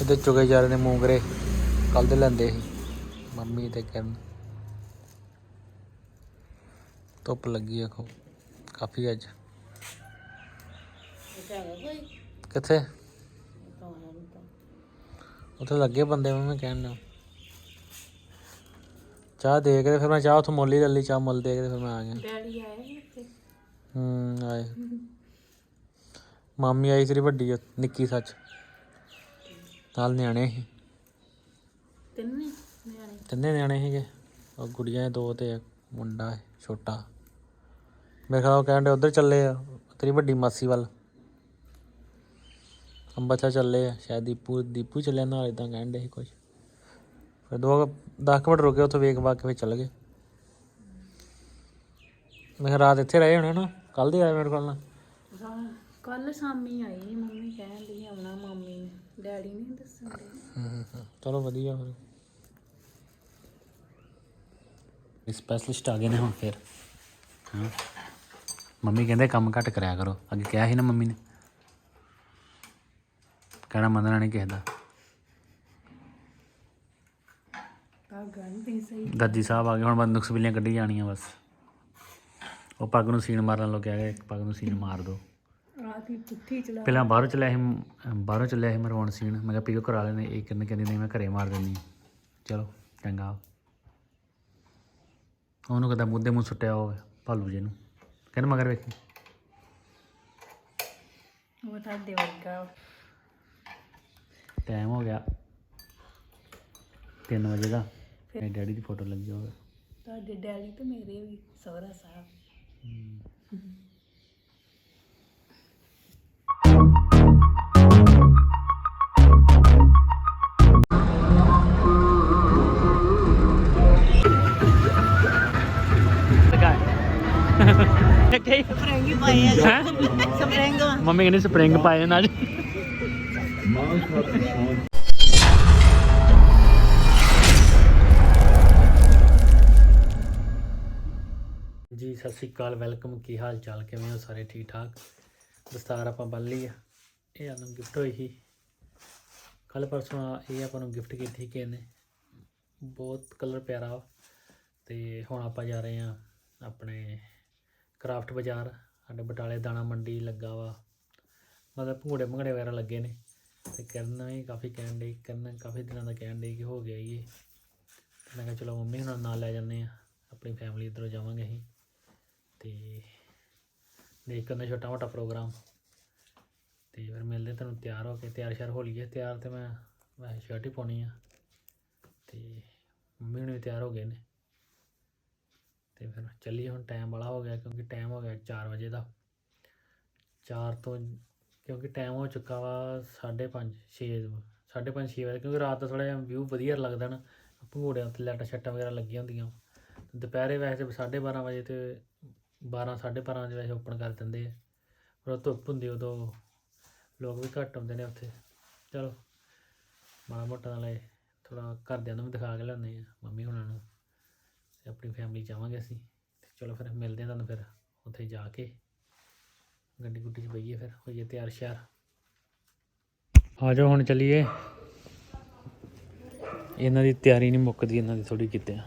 ਇਹਦੇ ਚੁਗੇ ਜਾ ਰਹੇ ਨੇ ਮੂੰਗਰੇ। ਕੱਲ ਦੇ ਲੈਂਦੇ ਸੀ। ਮੰਮੀ ਤੇ ਕਰਨ ਧੁੱਪ ਲੱਗੀ ਆ ਖੋ ਕਾਫੀ ਅੱਜ। ਕਿੱਥੇ? ਉੱਥੇ ਲੱਗੇ ਬੰਦੇ ਮੈਂ ਕਹਿਣ ਨੂੰ। ਚਾਹ ਦੇ ਕੇ ਫਿਰ ਮੈਂ ਚਾਹ ਉੱਥੋਂ ਮੁੱਲ ਹੀ ਲੈ ਲਈ ਚਾਹ ਮੁੱਲ ਦੇ ਕੇ ਫਿਰ ਮੈਂ ਆ ਗਿਆ। ਡੈਡੀ ਆਏ ਹੂੰ ਆਏ। ਮਾਮੀ ਆਈ ਤੇਰੀ ਵੱਡੀ ਨਿੱਕੀ ਸੱਚ। ਨਾਲ ਨਿਆਣੇ ਸੀ ਤਿੰਨੇ ਨਿਆਣੇ। ਤਿੰਨੇ ਨਿਆਣੇ ਸੀਗੇ। ਉਹ ਗੁੜੀਆਂ ਦੋ ਤੇ ਇੱਕ ਮੁੰਡਾ ਸੀ ਛੋਟਾ। ਮੇਰੇ ਖਿਆਲ ਉਹ ਕਹਿੰਦੇ ਉਧਰ ਚੱਲੇ ਆ ਤੇਰੀ ਵੱਡੀ ਮਾਸੀ ਵੱਲ। ਅੰਬਰਸਰ ਚੱਲੇ ਆ ਸ਼ਾਇਦ ਦੀਪੂ ਦੀਪੂ ਚੱਲਿਆ ਨਾਲ ਇਦਾਂ ਕਹਿੰਦੇ ਸੀ ਕੁਝ ਫਿਰ ਦੋ 10 ਮਿੰਟ ਰੁਕੇ ਉੱਥੇ ਵੇਖ ਵਾਕ ਕੇ ਫਿਰ ਚੱਲ ਗਏ। ਮੈਂ ਕਿਹਾ ਰਾਤ ਇੱਥੇ ਰਹੇ ਹੋਣੇ ਨਾ ਕੱਲ ਦੇ ਆਏ ਮੇਰੇ ਕੋਲ ਨਾ। ਕੱਲ ਸ਼ਾਮੀ ਆਈ ਮੰਮੀ ਕਹਿਣ ਦੀ ਆਉਣਾ ਮਾਮੀ ਨੇ। ਡੈਡੀ ਨਹੀਂ ਦੱਸਣ ਦੇ ਹਮ, ਹਮ, ਚਲੋ ਵਧੀਆ ਫਿਰ। ਸਪੈਸ਼ਲਿਸਟ ਆ ਗਏ ਨੇ ਹੁਣ ਫਿਰ। ਹਾਂ ਮੰਮੀ ਕਹਿੰਦੇ ਕੰਮ ਘੱਟ ਕਰਿਆ ਕਰੋ। ਅੱਗੇ ਕਿਹਾ ਸੀ ਨਾ ਮੰਮੀ ਨੇ। ਕਹਿਣਾ ਮੰਨਣਾ ਨਹੀਂ ਕਿਸੇ ਦਾ। ਗੱਲ ਸਹੀ। ਸਾਹਿਬ ਆ ਗਏ ਹੁਣ ਬੰਦ ਨੁਕਸ ਬਿੱਲੀਆਂ ਕੱਢੀ ਜਾਣੀਆਂ ਬਸ। ਉਹ ਪੱਗ ਨੂੰ ਸੀਨ ਮਾਰਨ ਲੋਕ ਕਹਿ ਗਏ ਪੱਗ ਨੂੰ ਸੀਨ ਮਾਰ ਦੋ ਪੁੱਠੀ ਚਲਾ ਪਹਿਲਾਂ ਬਾਹਰੋਂ ਚਲਿਆ ਸੀ ਬਾਹਰੋਂ ਚੱਲਿਆ ਸੀ ਮਰਵਾਉਣ ਸੀਨ। ਮੈਂ ਕਿਹਾ ਪੀਓ ਕਰਾ ਲੈਣੇ ਇਹ ਕਹਿੰਦੇ ਕਹਿੰਦੀ ਨਹੀਂ ਮੈਂ ਘਰੇ ਮਾਰ ਦਿੰਦੀ। ਚਲੋ ਚੰਗਾ। ਉਹਨੂੰ ਕਦਾ ਮੁੱਦੇ ਮੂੰਹ ਸੁੱਟਿਆ ਹੋਵੇ ਭਾਲੂ ਜੀ ਨੂੰ। ਕਹਿੰਦਾ ਮਗਰ ਵੇਖੀ। ਉਹ ਵਰਗਾ। ਟਾਈਮ ਹੋ ਗਿਆ। 3 ਵਜੇ ਦਾ। ਮੇਰੇ ਡੈਡੀ ਦੀ ਫੋਟੋ ਲੱਗੀ ਹੋਵੇ। ਤੁਹਾਡੇ ਡੈਡੀ ਤੇ ਮੇਰੇ ਵੀ ਸਹੁਰਾ ਸਾਹਿਬ। ਪਾਏ ਆ। ਸਪਰਿੰਗ। ਮੰਮੀ ਕਹਿੰਦੀ ਸਪਰਿੰਗ ਪਾਏ ਨਾ ਅੱਜ ਜੀ ਸਤਿ ਸ਼੍ਰੀ ਅਕਾਲ ਵੈਲਕਮ। ਕੀ ਹਾਲ ਚਾਲ ਕਿਵੇਂ ਹੋ ਸਾਰੇ? ਠੀਕ ਠਾਕ ਦਸਤਾਰ ਆਪਾਂ ਬੰਨ ਲਈ ਆ। ਇਹ ਗਿਫਟ ਹੋਈ ਸੀ। ਕੱਲ ਪਰਸੋਂ ਇਹ ਆਪਾਂ ਨੂੰ ਗਿਫਟ ਕੀਤੀ ਸੀ ਕਿਸੇ ਨੇ। ਬਹੁਤ ਕਲਰ ਪਿਆਰਾ ਵਾ। ਤੇ ਹੁਣ ਆਪਾਂ ਜਾ ਰਹੇ ਆ ਆਪਣੇ ਕਰਾਫਟ ਬਾਜ਼ਾਰ। ਸਾਡੇ ਬਟਾਲੇ ਦਾਣਾ ਮੰਡੀ ਲੱਗਾ ਵਾ। ਮਤਲਬ ਭੂੜੇ ਭੰਗੜੇ ਵਗੈਰਾ ਲੱਗੇ ਨੇ। ਤੇ ਕਰਨ ਵੀ ਕਾਫੀ ਕਹਿਣ ਡਈ, ਕਰਨ ਕਾਫੀ ਦਿਨਾਂ ਦਾ ਕਹਿਣ ਡਈ ਕਿ ਹੋ ਗਿਆ ਈ ਇਹ ਮੈਂ ਕਿਹਾ ਚਲੋ ਮੰਮੀ ਹੁਣਾਂ ਨਾਲ ਲੈ ਜਾਂਦੇ ਆ, ਆਪਣੀ ਫੈਮਿਲੀ ਇੱਧਰੋਂ ਜਾਵਾਂਗੇ ਅਸੀਂ। ਤੇ ਦੇਖ ਕੇ ਛੋਟਾ ਮੋਟਾ ਪ੍ਰੋਗਰਾਮ ਤੇ ਫਿਰ ਮਿਲਦੇ ਤੁਹਾਨੂੰ ਤਿਆਰ ਹੋ ਕੇ, ਤਿਆਰ ਸ਼ਿਆਰ ਹੋ ਲਈਏ। ਤਿਆਰ ਤੇ ਮੈਂ ਮੈਂ ਸ਼ਰਟ ਹੀ ਪਾਉਣੀ ਆ। ਤੇ ਮੰਮੀ ਹੁਣੇ ਵੀ ਤਿਆਰ ਹੋ ਗਏ ਨੇ। ਤੇ ਫਿਰ ਚੱਲੀਏ ਹੁਣ ਟਾਈਮ ਵਾਲਾ ਹੋ ਗਿਆ ਕਿਉਂਕਿ ਟਾਈਮ ਹੋ ਗਿਆ 4 ਵਜੇ ਦਾ। 4 ਤੋਂ ਕਿਉਂਕਿ ਟਾਈਮ ਹੋ ਚੁੱਕਾ ਵਾ 5:30 6 5:30 6 ਵਜੇ ਕਿਉਂਕਿ ਰਾਤ ਦਾ ਥੋੜਾ ਜਿਹਾ ਵਿਊ ਵਧੀਆ ਲੱਗਦਾ ਨਾ। ਭੰਗੂੜਿਆਂ ਤੇ ਲਾਈਟਾਂ ਛੱਟਾਂ ਵਗੈਰਾ ਲੱਗੀਆਂ ਹੁੰਦੀਆਂ। ਦੁਪਹਿਰੇ ਵੈਸੇ 12:30 ਵਜੇ ਤੇ 12 12:30 ਵਜੇ ਵੈਸੇ ਓਪਨ ਕਰ ਦਿੰਦੇ ਆ। ਪਰ ਧੁੱਪ ਹੁੰਦੀ ਉਦੋਂ ਲੋਕ ਵੀ ਘੱਟ ਆਉਂਦੇ ਨੇ ਉੱਥੇ। ਚਲੋ ਮਾੜਾ ਮੋਟਾ ਨਾਲੇ ਥੋੜਾ ਘਰਦਿਆਂ ਨੂੰ ਵੀ ਦਿਖਾ ਕੇ ਲਿਆਉਂਦੇ ਆ, ਮੰਮੀ ਹੁਣਾਂ ਨੂੰ। ਤੇ ਆਪਣੀ ਫੈਮਿਲੀ ਜਾਵਾਂਗੇ ਅਸੀਂ। ਤੇ ਚਲੋ ਫਿਰ ਮਿਲਦੇ ਹਾਂ ਤੁਹਾਨੂੰ ਫਿਰ ਉੱਥੇ ਜਾ ਕੇ। ਗੱਡੀ ਗੁੱਡੀ 'ਚ ਬਈਏ ਫਿਰ, ਹੋਈਏ ਤਿਆਰ ਸ਼ਿਆਰ। ਆ ਜਾਓ, ਹੁਣ ਚੱਲੀਏ। ਇਹਨਾਂ ਦੀ ਤਿਆਰੀ ਨਹੀਂ ਮੁੱਕਦੀ, ਇਹਨਾਂ ਦੀ ਥੋੜੀ ਕਿਤੇ ਆ।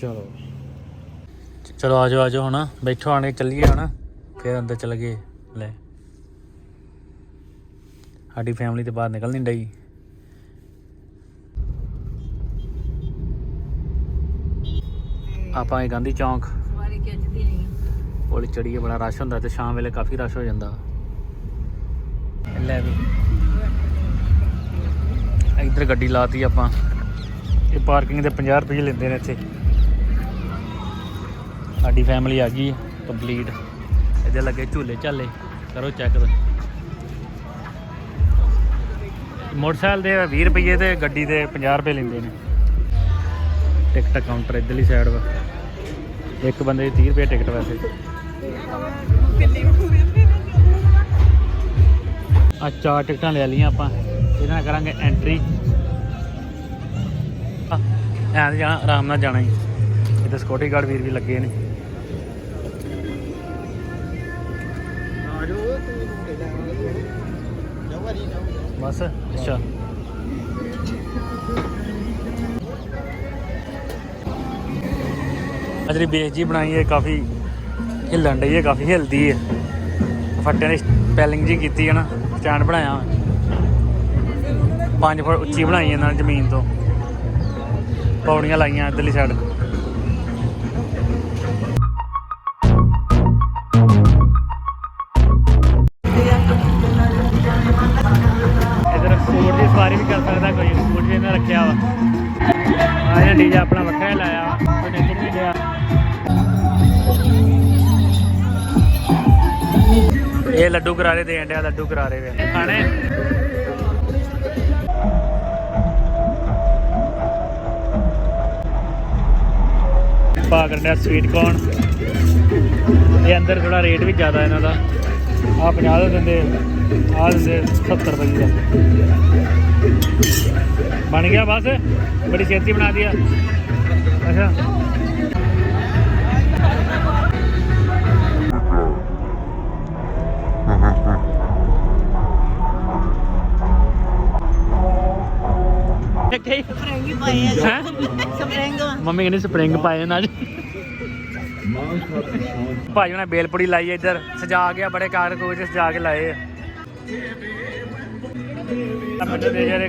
ਚਲੋ। ਚਲੋ ਆ ਜਾਓ ਆ ਜਾਓ ਹੁਣ। ਬੈਠੋ ਆਣ ਕੇ, ਚੱਲੀਏ ਹੁਣ। ਫਿਰ ਅੰਦਰ ਚਲ ਗਏ। ਲੈ। ਸਾਡੀ ਫੈਮਿਲੀ ਤੇ ਬਾਹਰ ਨਿਕਲ ਨਹੀਂ ਡਈ। ਆਪਾਂ ਇਹ ਗਾਂਧੀ ਚੌਂਕ ਸਵਾਰੀ ਖਿੱਚਦੀ ਨਹੀਂ। ਪੁਲ ਚੜੀਏ ਬੜਾ ਰਸ਼ ਹੁੰਦਾ ਤੇ ਸ਼ਾਮ ਵੇਲੇ ਕਾਫੀ ਰਸ਼ ਹੋ ਜਾਂਦਾ। ਲੈ ਵੀ। ਇੱਧਰ ਗੱਡੀ ਲਾਤੀ ਆਪਾਂ। ਇਹ ਪਾਰਕਿੰਗ ਦੇ 50 ਰੁਪਏ ਲੈਂਦੇ ਨੇ ਇੱਥੇ। ਸਾਡੀ ਫੈਮਿਲੀ ਆ ਗਈ ਕੰਪਲੀਟ ਇਹਦੇ ਲੱਗੇ ਝੂਲੇ ਝਾਲੇ। ਕਰੋ ਚੈੱਕ ਮੋਟਰਸਾਈਕਲ ਦੇ 20 ਰੁਪਏ ਤੇ ਗੱਡੀ ਦੇ 50 ਰੁਪਏ ਲੈਂਦੇ ਨੇ। ਟਿਕਟ ਕਾਊਂਟਰ ਇਧਰਲੀ ਸਾਈਡ ਵਾ। ਇੱਕ ਬੰਦੇ ਦੀ 30 ਰੁਪਏ ਟਿਕਟ ਵੈਸੇ। ਆ ਚਾਰ ਟਿਕਟਾਂ ਲੈ ਲਈਆਂ ਆਪਾਂ। ਇਹਨਾਂ ਨਾਲ ਕਰਾਂਗੇ ਐਂਟਰੀ ਐਂ ਜਾਣਾ, ਆਰਾਮ ਨਾਲ ਜਾਣਾ ਹੀ। ਇੱਥੇ ਸਕਿਉਰਟੀ ਗਾਰਡ ਵੀਰ ਵੀ ਲੱਗੇ ਨੇ। ਆਜੋ ਤੂੰ ਕਿਹੜਾ ਜਾਵਾਰੀ ਨਾ ਬਸ, ਅੱਛਾ। ਅਜਰੀ ਬੇਸ ਜੀ ਬਣਾਈ ਹੈ, ਕਾਫੀ ਹਿੱਲਣ ਡਈ ਹੈ, ਕਾਫੀ ਹਿਲਦੀ ਹੈ। ਫੱਟੇ ਨੇ ਪੈਲਿੰਗ ਜੀ ਕੀਤੀ ਹੈ ਨਾ, ਸਟੈਂਡ ਬਣਾਇਆ 5 ਫੁੱਟ ਉੱਚੀ ਬਣਾਈ ਇਹਨਾਂ ਨੇ ਜ਼ਮੀਨ ਤੋਂ। ਪੌੜੀਆਂ ਲਾਈਆਂ ਇੱਧਰਲੀ ਸਾਈਡ ਇਹ ਲੱਡੂ ਕਰਾਰੇ ਦੇਣ ਡਿਆ ਲੱਡੂ ਕਰਾਰੇ ਵੇ। ਖਾਣੇ? ਪਾ ਕਰਨਾ ਸਵੀਟ ਕੌਰਨ ਇਹ ਅੰਦਰ ਥੋੜਾ ਰੇਟ ਵੀ ਜ਼ਿਆਦਾ ਇਹਨਾਂ ਦਾ। ਆ 50 ਦਾ ਦਿੰਦੇ ਆ ਦਿੰਦੇ 70 ਰੁਪਏ ਦਾ। ਬਣ ਗਿਆ ਬਸ, ਬੜੀ ਛੇਤੀ ਬਣਾ ਦਿਆ। ਅੱਛਾ। ਪਾਏ ਆ ਹੈਂ? ਸਪਰਿੰਗ ਮੰਮੀ ਕਹਿੰਦੀ ਸਪਰਿੰਗ ਪਾਏ ਨਾ ਅੱਜ ਭਾਜੀ ਨੇ ਬੇਲਪੁੜੀ ਲਾਈ ਹੈ ਇੱਧਰ ਸਜਾ ਗਿਆ ਬੜੇ ਕਾਰ ਕੋਚ ਸਜਾ ਕੇ ਲਾਏ ਆ। ਆ ਮੈਨੂੰ ਦੇ ਜਿਹੜੇ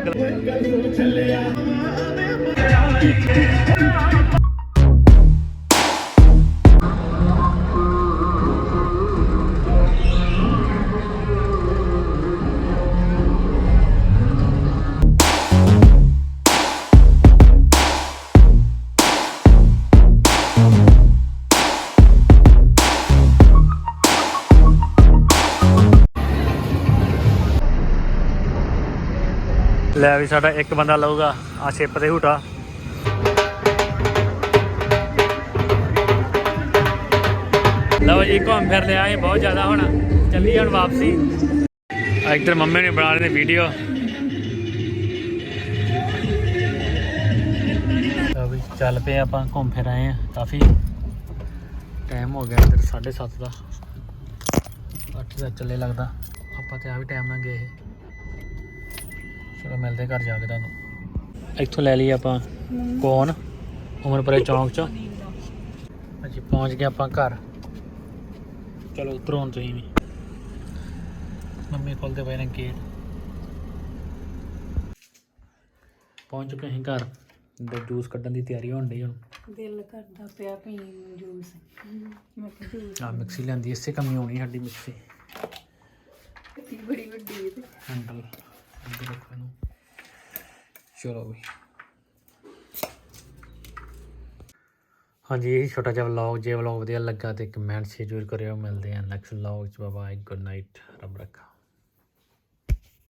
ਲੈ ਵੀ ਸਾਡਾ ਇੱਕ ਬੰਦਾ ਲਊਗਾ ਆ ਛਿਪ ਤੇ ਹੂਟਾ। ਲਓ ਜੀ, ਘੁੰਮ ਫਿਰ ਲਿਆ ਇਹ ਬਹੁਤ ਜ਼ਿਆਦਾ ਹੁਣ। ਚੱਲੀ ਹੁਣ ਵਾਪਸੀ। ਆ ਇੱਧਰ ਮੰਮੀ ਨੇ ਬਣਾ ਲਈ ਵੀਡੀਓ ਵੀ, ਚੱਲ ਪਏ ਆਪਾਂ, ਘੁੰਮ ਫਿਰ ਆਏ ਆ, ਕਾਫੀ ਟਾਈਮ ਹੋ ਗਿਆ ਇੱਧਰ 7:30 ਦਾ। 8 ਦਾ ਚੱਲੇ ਲੱਗਦਾ। ਆਪਾਂ ਤੇ ਆ ਵੀ ਟਾਈਮ ਨਾਲ ਗਏ ਸੀ। ਚਲੋ ਮਿਲਦੇ ਘਰ ਜਾ ਕੇ ਤੁਹਾਨੂੰ। ਇੱਥੋਂ ਲੈ ਲਈ ਆਪਾਂ ਕੋਨ ਉਮਰਪੁਰੇ ਚੌਂਕ ਚੋਂ। ਅਸੀਂ ਪਹੁੰਚ ਗਏ ਆਪਾਂ ਘਰ। ਚਲੋ ਉਤਰੋ ਹੁਣ ਤੁਸੀਂ ਵੀ। ਮੰਮੀ ਖੋਲਦੇ ਪਏ ਨੇ ਗੇਟ ਪਹੁੰਚ ਚੁੱਕੇ ਅਸੀਂ ਘਰ। ਤੇ ਜੂਸ ਕੱਢਣ ਦੀ ਤਿਆਰੀ ਹੋਣ ਡਈ ਹੁਣ। ਦਿਲ ਕਰਦਾ ਪਿਆ ਪੀਣ ਨੂੰ ਜੂਸ। ਮੈਂ ਕਿਹਾ ਜੂਸ ਆ ਮਿਕਸੀ ਲੈਂਦੀ ਇਸੇ ਕਮੀ ਹੋਣੀ ਸਾਡੀ ਮਿਕਸੀ। ਕਿੰਨੀ ਬੜੀ ਵੱਡੀ ਹੈ। ਤੇ ਹੈਂਡਲ ਅੰਦਰ ਰੱਖਣ ਨੂੰ ਚਲੋ ਵੀ ਹਾਂਜੀ, ਇਹ ਛੋਟਾ ਜਿਹਾ ਵਲੌਗ ਜੇ ਵਲੌਗ ਵਧੀਆ ਲੱਗਾ ਤੇ ਕਮੈਂਟ ਸ਼ੇਅਰ ਜ਼ਰੂਰ ਕਰਿਓ। ਮਿਲਦੇ ਹਾਂ ਨੈਕਸਟ ਵਲੌਗ ਚ। ਬਾਏ ਗੁੱਡ ਨਾਈਟ ਰੱਬ ਰੱਖਾ।